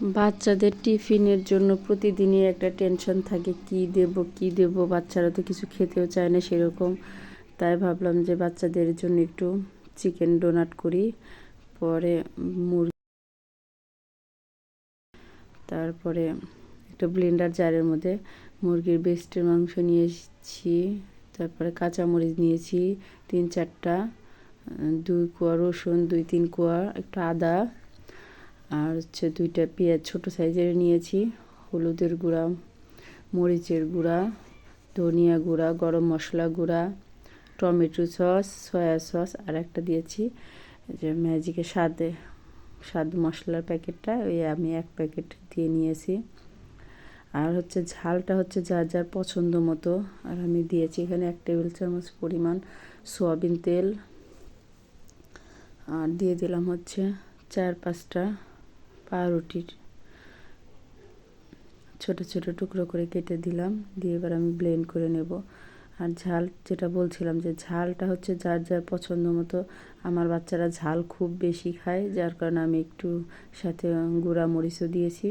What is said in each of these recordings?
বাচ্চাদের টিফিনের জন্য প্রতিদিনই একটা টেনশন থাকে, কি দেব কি দেব? বাচ্চারা তো কিছু খেতেও চায় না সেরকম। তাই ভাবলাম যে বাচ্চাদের জন্য একটু চিকেন ডোনাট করি, পরে মুরগি। তারপরে একটা ব্লেন্ডার জারের মধ্যে মুরগির বেস্টের মাংস নিয়ে এসেছি তারপরে কাঁচামরিচ নিয়েছি, তিন চারটা দুই কোয়া রসুন, দুই তিন কোয়া, একটু আদা আর হচ্ছে দুইটা পেঁয়াজ ছোট সাইজের নিয়েছি, হলুদের গুঁড়া, মরিচের গুঁড়া, ধনিয়া গুঁড়া, গরম মশলা গুঁড়া, টমেটো সস, সয়া সস আর একটা দিয়েছি যে ম্যাজিকের স্বাদে, স্বাদ মশলার প্যাকেটটা, ওই আমি এক প্যাকেট দিয়ে নিয়েছি। আর হচ্ছে ঝালটা হচ্ছে যার যার পছন্দ মতো, আর আমি দিয়েছি এখানে এক টেবিল চামচ পরিমাণ সোয়াবিন তেল। আর দিয়ে দিলাম হচ্ছে চার পাঁচটা পাউরুটির ছোট ছোট টুকরো করে কেটে দিলাম। দিয়ে এবার আমি ব্লেন্ড করে নেব। আর ঝাল, যেটা বলছিলাম যে ঝালটা হচ্ছে যার যার পছন্দ মতো। আমার বাচ্চারা ঝাল খুব বেশি খায়, যার কারণে আমি একটু সাথে গুঁড়া মরিচও দিয়েছি।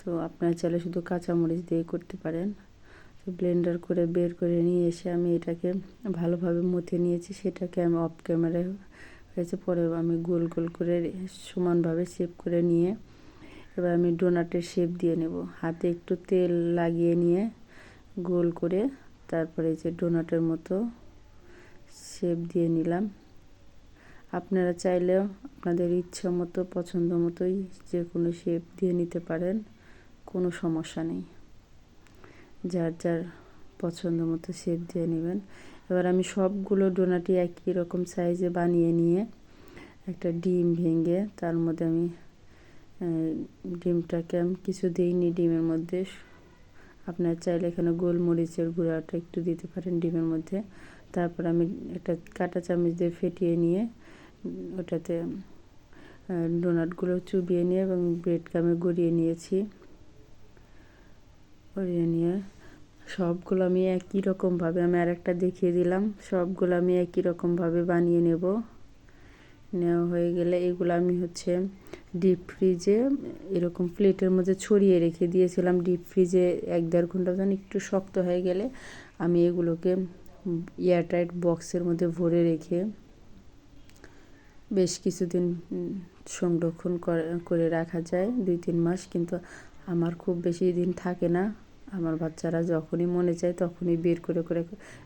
তো আপনারা চাইলে শুধু কাঁচা মরিচ দিয়ে করতে পারেন। তো ব্লেন্ডার করে বের করে নিয়ে এসে আমি এটাকে ভালোভাবে মথে নিয়েছি। সেটাকে আমি অফ ক্যামেরায় হয়েছে, পরে আমি গোল গোল করে সমানভাবে শেপ করে নিয়ে এবার আমি ডোনাটের শেপ দিয়ে নেব। হাতে একটু তেল লাগিয়ে নিয়ে গোল করে তারপরে যে ডোনাটের মতো শেপ দিয়ে নিলাম। আপনারা চাইলেও আপনাদের ইচ্ছা মতো, পছন্দ মতোই যে কোনো শেপ দিয়ে নিতে পারেন, কোনো সমস্যা নেই। যার যার পছন্দ মতো শেপ দিয়ে নেবেন। এবার আমি সবগুলো ডোনাটি একই রকম সাইজে বানিয়ে নিয়ে একটা ডিম ভেঙে তার মধ্যে আমি ডিমটাকে আমি কিছু দিইনি। ডিমের মধ্যে আপনার চাইলে এখানে গোলমরিচের গুঁড়াটা একটু দিতে পারেন ডিমের মধ্যে। তারপর আমি একটা কাটা চামচ দিয়ে ফেটিয়ে নিয়ে ওটাতে ডোনাটগুলো চুবিয়ে নিয়ে এবং ব্রেড কামে গড়িয়ে নিয়েছি। গড়িয়ে নিয়ে সবগুলো আমি একই রকমভাবে, আমি আর একটা দেখিয়ে দিলাম, সবগুলো আমি একই রকমভাবে বানিয়ে নেব। নেওয়া হয়ে গেলে এগুলো আমি হচ্ছে ডিপ ফ্রিজে এরকম প্লেটের মধ্যে ছড়িয়ে রেখে দিয়েছিলাম। ডিপ ফ্রিজে এক দেড় ঘণ্টা যেন একটু শক্ত হয়ে গেলে আমি এগুলোকে এয়ারটাইট বক্সের মধ্যে ভরে রেখে বেশ কিছুদিন সংরক্ষণ করে রাখা যায়, দুই তিন মাস। কিন্তু আমার খুব বেশি দিন থাকে না। আমার বাচ্চারা যখনই মনে চায় তখনই বের করে করে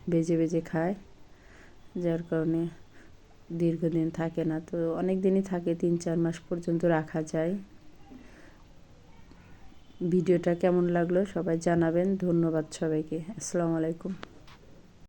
বেজে বেজে খায়। যার কারণে দীর্ঘদিন থাকে না। তো অনেক দিনই থাকে, তিন চার মাস পর্যন্ত রাখা যায়। ভিডিওটা কেমন লাগল সবাই জানাবেন। ধন্যবাদ সবাইকে। আসসালামু আলাইকুম।